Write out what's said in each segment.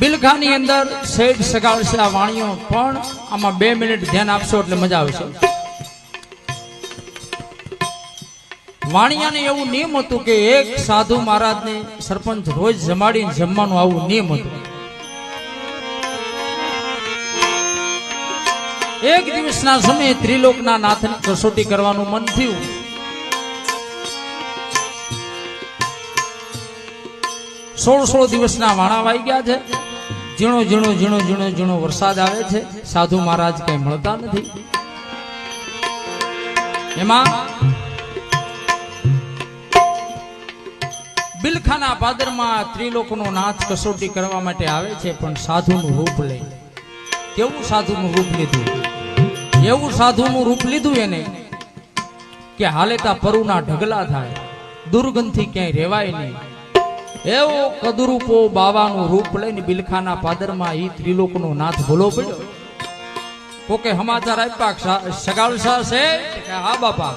બિલખાની અંદર શેઠ સગાડશે આ વાણીઓ, પણ આમાં બે મિનિટ ધ્યાન આપશો એટલે મજા આવશે. વાણિયાને એવું નિયમ હતું કે એક સાધુ મહારાજને સરપંચ રોજ જમાડીને જમવાનું આવું નિયમ હતું. એક દિવસના સમયે ત્રિલોકના નાથને કસોટી કરવાનું મન થયું. સોળ સોળ દિવસના વાણા વાઈ ગયા છે. ઝીણો ઝીણો ઝીણો ઝીણો ઝીણો વરસાદ આવે છે. સાધુ મહારાજ કઈ મળતા નથી. એમાં બિલખાના પાદરમાં ત્રિલોકનો નાથ કસોટી કરવા માટે આવે છે, પણ સાધુનું રૂપ લે. કેવું સાધુનું રૂપ લીધું? એવું સાધુનું રૂપ લીધું એને કે હાલેતા પરુના ઢગલા થાય. દુર્ગંધથી ક્યાંય રહેવાય નહીં. એવો કદરૂપો બાવાનું રૂપ લઈને બિલખાના પાદરમાં ઈ ત્રિલોકનો નાથ ભૂલો પડ્યો. કોકે સમાચાર આપ્યા સગાળ શાહ છે કે હા બાપા,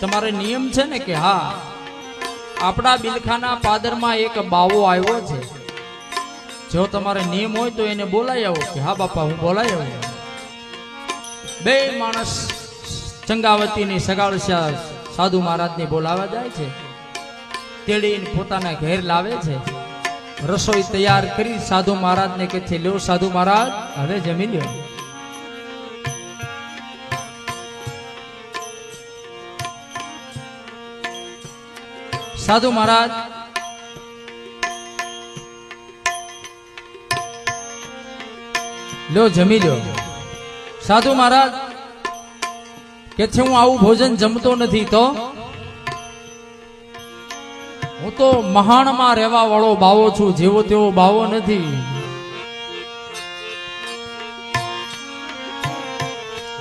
તમારે નિયમ છે ને કે હા, આપણા બિલખાના પાદરમાં એક બાવો આવ્યો છે. જો તમારે નિયમ હોય તો એને બોલાઈ આવો કે હા બાપા, હું બોલાઈ આવું. બે માણસ ચંગાવતીની સગાળ સાધુ મહારાજને બોલાવા જાય છે. તેડીને પોતાના ઘેર લાવે છે. રસોઈ તૈયાર કરી સાધુ મહારાજને કે છે, લ્યો સાધુ મહારાજ, હવે જમી લ્યો. સાધુ મહારાજ, લ્યો જમી લ્યો. સાધુ મહારાજ, કે છે હું આવું ભોજન જમતો નથી તો? હું તો મહાણમાં રહેવા વાળો બાવો છું, જેવો તેવો બાવો નથી.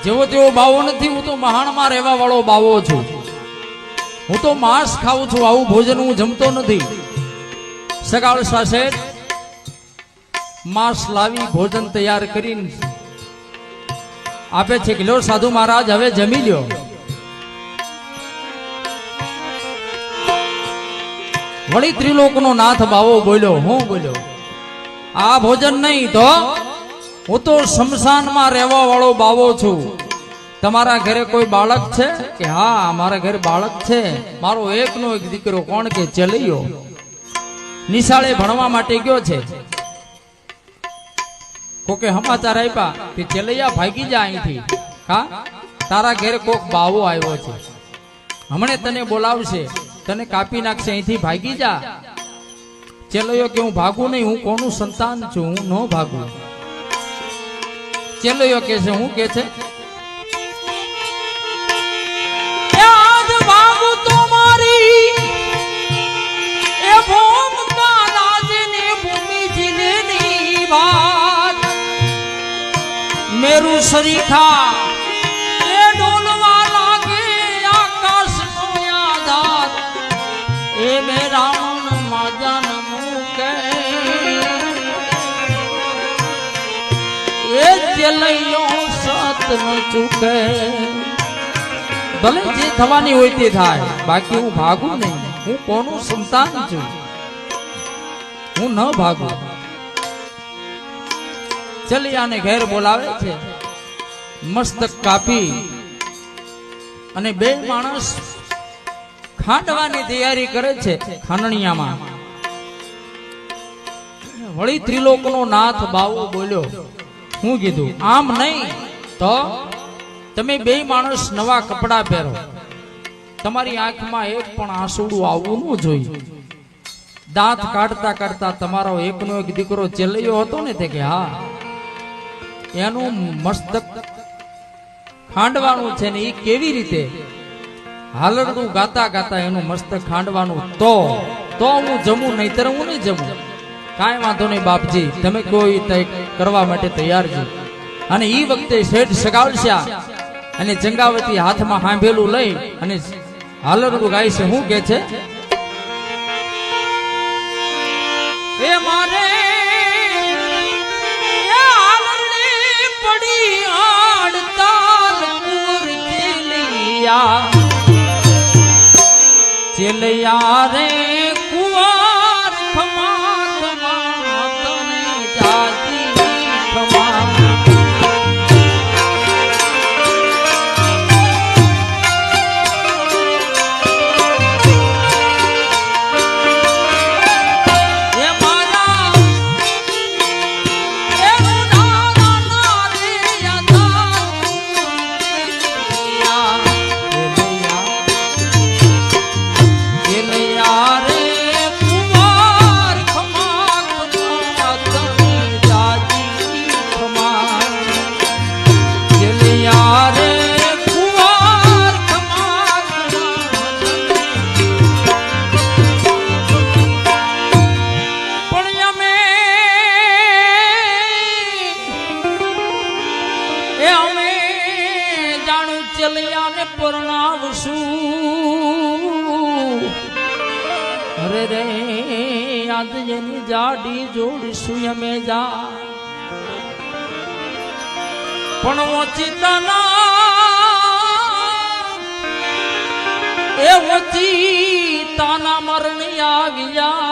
જેવો તેવો બાવો નથી, હું તો મહાણમાં રહેવા વાળો બાવો છું. હું તો માંસ ખાઉં છું, આવું ભોજન હું જમતો નથી. સગાળ સાસે માંસ લાવી ભોજન તૈયાર કરીને આપે છે કે લો સાધુ મહારાજ, હવે જમી લ્યો. વળી ત્રિલોકનો નાથ બાવો બોલ્યો, હું બોલ્યો, આ ભોજન નહીં તો હું તો શમશાનમાં રહેવા વાળો બાવો છું. તમારા ઘરે કોઈ બાળક છે? કે, હા મારા ઘરે બાળક છે. મારો એકનો એક દીકરો કોણ કે, ચલૈયો. નિશાળે ભણવા માટે ગયો છે. કોકે સમાચાર આપ્યા કે, ચલૈયા, ભાગી જા અહીંથી. હા તારા ઘરે કોક બાવો આવ્યો છે. હમણે તને બોલાવશે. તને કાપી નાખશે, અહીંથી ભાગી જા. ચેલૈયો કે હું ભાગું નહીં, હું કોનું સંતાન છું, હું ન ભાગું. ચેલૈયો કે છે, હું કે છે? એ આજ ભલે જે થવાની હોય તે થાય, બાકી હું ભાગું નહીં. હું કોનું સંતાન છું? હું ન ભાગું. ચલિયાને ઘેર બોલાવે છે. મસ્તક કાપી અને બે માણસ ખાંડવાની તૈયારી કરે છે ખાંડણિયામાં વળી ત્રિલોકનો નાથ બાવો બોલ્યો, હું કીધું, આમ નહીં તો તમે બે માણસ નવા કપડા પહેરો. તમારી આંખમાં એક પણ આંસુડું આવવું ન જોઈએ. દાંત કાઢતા કાઢતા તમારો એકનો એક દીકરો ચેલયો હતો ને તે કે, હા, એનું મસ્તક ખાંડવાનું છે ને એ કેવી રીતે? હાલરડું ગાતા ગાતા એનું મસ્તક ખાંડવાનું તો તો હું જમું નહીતર હું નહીં જમું. કાંઈ વાંધો નહીં બાપજી, તમે કોઈ કરવા માટે તૈયાર છો. અને એ વખતે શેઠ સગાવશ્યા અને જંગાવતી હાથમાં હાંભેલું લઈ અને હાલરડું ગાય છે શું કે છે? એ મારે પડી ચેલિયા રે કલયાને પરણાવશું. અરે રે યાદ જેની જાડી જોડીશું અમે જા. પણ ઓચિતાના એ ઓચિતાના મરણી આવ્યા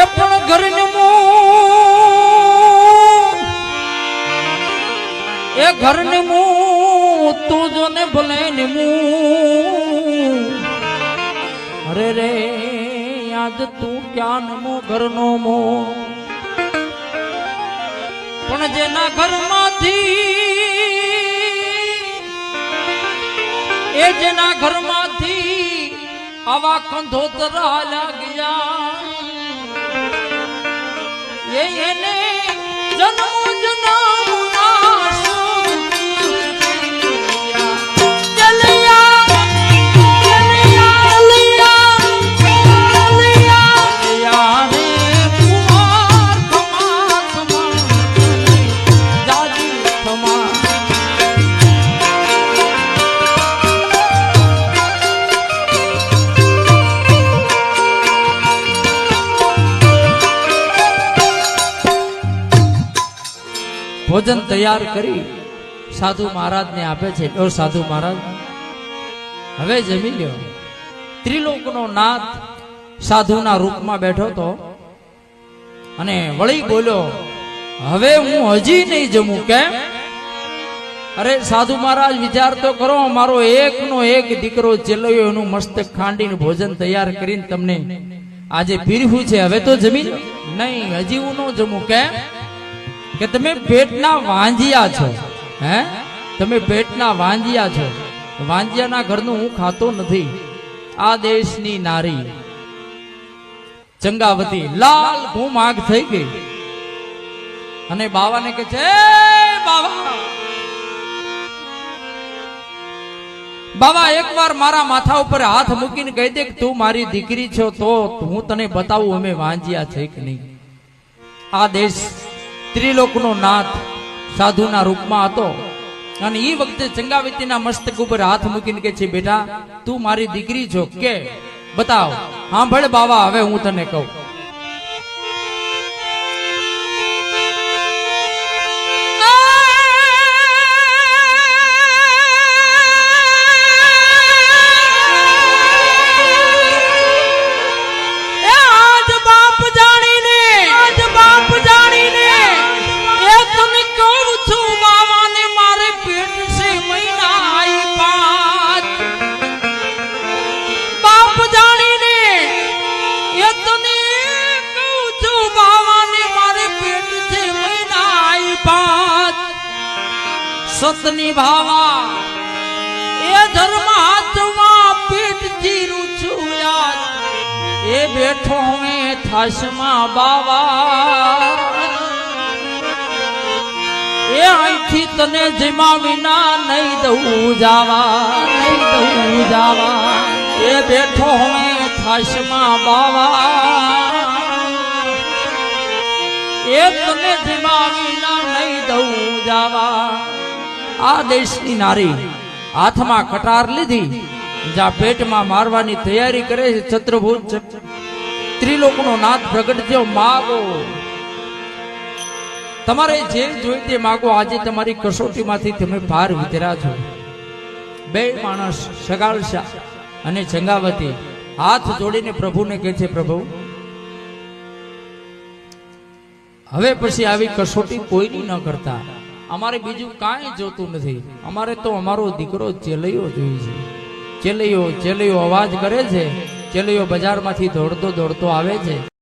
એ પણ ઘરને એ ઘરને મું તું જો ને ભલે ને મું. અરે રે યાદ તું ક્યાં નમો ઘરનો મો? પણ જેના ઘરમાંથી એ જેના ઘરમાંથી આવા કંધોતરા લાગ્યા. એ એને જન્મ ભોજન તૈયાર કરી સાધુ મહારાજને આપે છે. સાધુ મહારાજ, હવે જમી લ્યો. ત્રિલોકનો નાથ સાધુના રૂપમાં બેઠો તો અને વળી બોલ્યો, હવે હું હજી નહીં જમું, કેમ? અરે સાધુ મહારાજ, વિચાર તો કરો મારો એકનો એક દીકરો ચેલવ્યો એનું મસ્તક ખાંડીને ભોજન તૈયાર કરીને તમને આજે પીરવું છે. હવે તો જમી લો નહીં, હજી હું ન જમું, કેમ? કે તમે પેટના વાંજિયા છો, હે? તમે પેટના વાંજિયા છો. વાંજિયાના ઘરનું હું ખાતો નથી. આ દેશની નારી. ચંગાવતી, લાલ ઘૂમ આગ થઈ ગઈ. અને બાવાને કે છે, "એ બાવા! બાબા એકવાર મારા માથા ઉપર હાથ મૂકીને કહી દે કે તું મારી દીકરી છો, તો હું તને બતાવું અમે વાંજિયા છે કે નહીં. આ દેશ ત્રિલોકનો નાથ સાધુના રૂપમાં હતો. અને એ વખતે ચંગાવતીના મસ્તક ઉપર હાથ મૂકીને કે છે, બેટા, તું મારી દીકરી છો, કે? બતાવ. હા બાવા, હવે હું તને કહું. બેઠો મેં થાશમાં બાવા એ અહીંથી તને જેમાં વિના નહીં દઉં જાવા નહીં દઉં જાવા એ બેઠો મેં થાશમાં બાવા એ તને જેમાં વિના નહીં દઉં જાવા આ દેશની નારી હાથમાં કટાર લીધી જ્યાં પેટમાં મારવાની તૈયારી કરે છે ચત્રભુજ ત્રિલોકનો નાથ પ્રગટ થયો. માગો. તમારે જે જોઈ તે માગો. આજે તમારી કસોટીમાંથી તમે ભાર વિતરા છો. બે માણસ સગાળશા અને જંગાવતી હાથ જોડીને પ્રભુને કહે છે, પ્રભુ, હવે પછી આવી કસોટી કોઈની ન કરતા. અમારે બીજું કાંઈ જોતું નથી. અમારે તો અમારો દીકરો ચેલૈયો જોઈએ છે. ચેલૈયો ચેલૈયો અવાજ કરે છે. ચેલૈયો બજારમાંથી દોડતો દોડતો આવે છે.